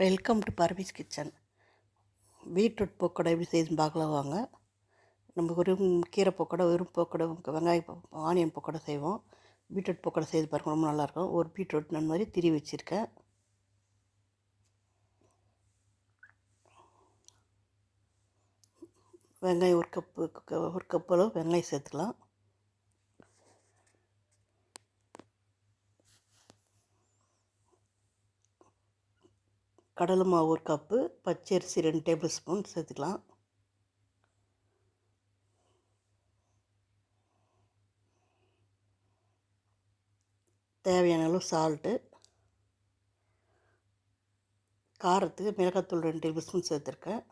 Welcome to Parvees kitchen. Beetroot pakoda எப்படி செய்யுதுன்னு பார்க்கலாம் வாங்க. நம்ம வெறும் கீரை பக்கோடா வெறும் பக்கோடா வெங்காய ஆனியன் பக்கோடா செய்வோம். பீட்ரூட் பக்கோடா செய்து பாருங்க ரொம்ப நல்லாயிருக்கும். ஒரு பீட்ரூட் நான் மாதிரி திரி வச்சுருக்கேன். வெங்காயம் ஒரு கப்பு ஒரு கப் அளவு வெங்காயம் சேர்த்துக்கலாம். கடலை மாவு ஒரு கப்பு பச்சரிசி ரெண்டு டேபிள் ஸ்பூன் சேர்த்துக்கலாம். தேவையான அளவு சால்ட்டு காரத்துக்கு மிளகாத்தூள் ரெண்டு டேபிள் ஸ்பூன் சேர்த்துருக்கேன்.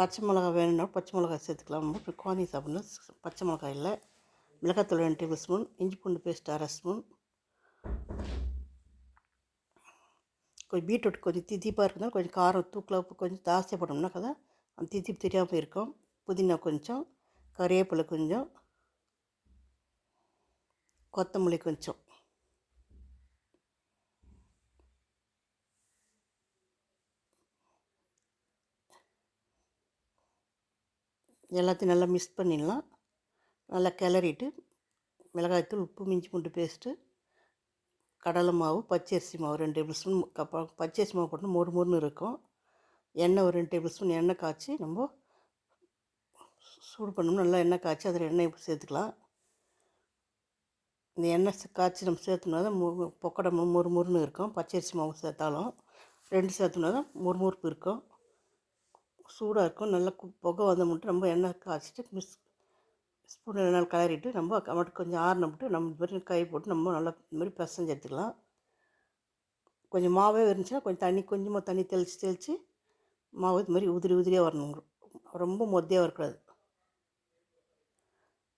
பச்சை மிளகா வேணும்னா பச்சை மிளகா சேர்த்துக்கலாம். நம்ம இப்போ குழந்தைங்க சாப்பிடணும். பச்சை மிளகா இல்லை. மிளகாத்தூள் ரெண்டு டேபிள் ஸ்பூன் இஞ்சி பூண்டு பேஸ்ட் அரை ஸ்பூன் கொஞ்சம் பீட்ரூட் கொஞ்சம் திதிப்பாக இருந்தால் கொஞ்சம் காரம் தூக்கில் கொஞ்சம் ஜாஸ்தியாக போட்டோம்னா கதை அந்த திதிப்பு தெரியாமல் இருக்கும் புதினா கொஞ்சம் கறிவேப்பிலை கொஞ்சம் கொத்தமல்லி கொஞ்சம். எல்லாத்தையும் நல்லா மிக்ஸ் பண்ணிடலாம். நல்லா கிளறிட்டு மிளகாய்த்தூள் உப்பு மிஞ்சி பூண்டு பேஸ்ட்டு கடலை மாவு பச்சரிசி மாவு ரெண்டு டேபிள் ஸ்பூன் கப்ப பச்சரிசி மாவு போட்டு மொறு மொறுன்னு இருக்கும். எண்ணெய் ஒரு ரெண்டு டேபிள் ஸ்பூன் எண்ணெய் காய்ச்சி நம்ம சூடு பண்ணோம்னா நல்லா எண்ணெய் காய்ச்சி அதில் எண்ணெய் சேர்த்துக்கலாம். இந்த எண்ணெய் காய்ச்சி நம்ம சேர்த்துனா தான் பொக்கடை மொறு மொறுன்னு இருக்கும். பச்சரிசி மாவு சேர்த்தாலும் ரெண்டு சேர்த்துனா தான் மொறுமொறுப்பு இருக்கும். சூடாக இருக்கும். நல்லா புகை வந்த மட்டும் நம்ம எண்ணெய் காய்ச்சிட்டு மிஸ் ஸ்பூன் நல்லா கலரிட்டு நம்ம மட்டும் கொஞ்சம் ஆறின விட்டு நம்ம இந்த மாதிரி கை போட்டு நம்ம நல்லா இந்த மாதிரி பிசைஞ்சு எடுத்துக்கலாம். கொஞ்சம் மாவே இருந்துச்சுன்னா கொஞ்சம் தண்ணி கொஞ்சமாக தண்ணி தெளித்து தெளித்து மாவு இது மாதிரி உதிரி உதிரியாக வரணும். ரொம்ப மொத்தையாக வரக்கூடாது.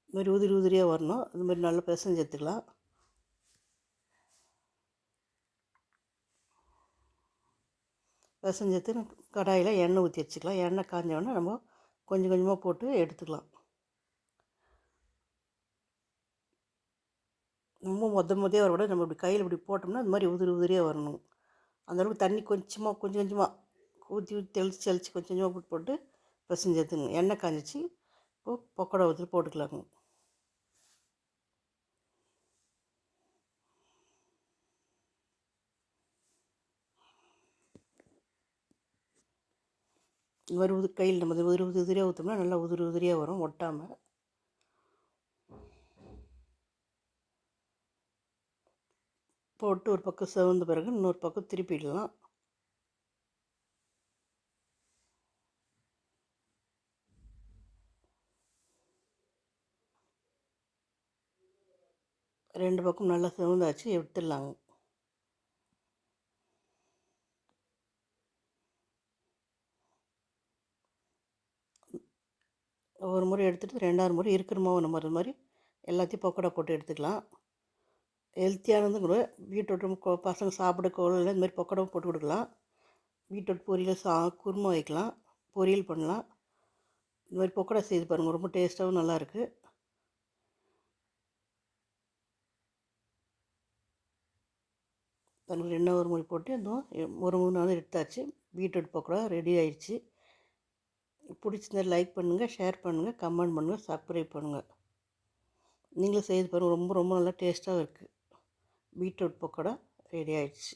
இது மாதிரி உதிரி உதிரியாக வரணும். இது மாதிரி நல்லா பிசைஞ்சு எடுத்துக்கலாம். பிசைஞ்சு எடுத்து கடாயில் எண்ணெய் ஊற்றி வச்சுக்கலாம். எண்ணெய் காஞ்சவொடனே நம்ம கொஞ்சம் கொஞ்சமாக போட்டு எடுத்துக்கலாம். ரொம்ப மொத்த வர வரக்கூடாது நம்ம இப்படி கையில் இப்படி போட்டோம்னா அது மாதிரி உதிரி உதிரியாக வரணும். அந்தளவுக்கு தண்ணி கொஞ்சமாக கொஞ்சம் கொஞ்சமாக ஊற்றி ஊற்றி தெளித்து தெளித்து கொஞ்சம் கொஞ்சமாக போட்டு போட்டு பிசைஞ்சு எடுத்துங்க எண்ணெய் காஞ்சிச்சு. இப்போ பக்கோடா ஊற்றி போட்டுக்கலாங்க. இந்த மாதிரி உது கையில் நம்ம உதிரி உதிரி உதிரியாக ஊற்றோம்னா நல்லா உதிரி உதிரியாக வரும். ஒட்டாமல் போட்டு ஒரு பக்கம் சிவந்த பிறகு இன்னொரு பக்கம் திருப்பிடலாம் ரெண்டு பக்கம் நல்லா சிவந்தாச்சு எடுத்துடலாங்க. ஒரு முறை எடுத்துகிட்டு ரெண்டாவது முறை இருக்கிற மாவு நம்ம அது மாதிரி எல்லாத்தையும் பக்கோடா போட்டு எடுத்துக்கலாம். ஹெல்த்தியானது கூட பீட்ரூட்டும் பசங்க சாப்பிட கோல இந்த மாதிரி பக்கோடாவும் போட்டு கொடுக்கலாம். பீட்ரூட் பொரியல் சா குருமா வைக்கலாம் பொரியல் பண்ணலாம். இந்த மாதிரி பொக்கடை செய்து பாருங்கள் ரொம்ப டேஸ்ட்டாகவும் நல்லாயிருக்கு தனக்கு ரெண்டாவது ஒரு முறை போட்டு இந்த ஒரு மூணு நாள் எடுத்தாச்சு. பீட்ரூட் பக்கோடா ரெடி ஆயிடுச்சு பிடிச்சிருந்தா லைக் பண்ணுங்கள் ஷேர் பண்ணுங்கள் கமெண்ட் பண்ணுங்கள் சப்ஸ்கிரைப் பண்ணுங்கள் நீங்களும் செய்து பாருங்கள் ரொம்ப ரொம்ப நல்லா டேஸ்ட்டாக இருக்குது பீட்ரூட் பக்கோடா ரெடி ஆயிடுச்சு.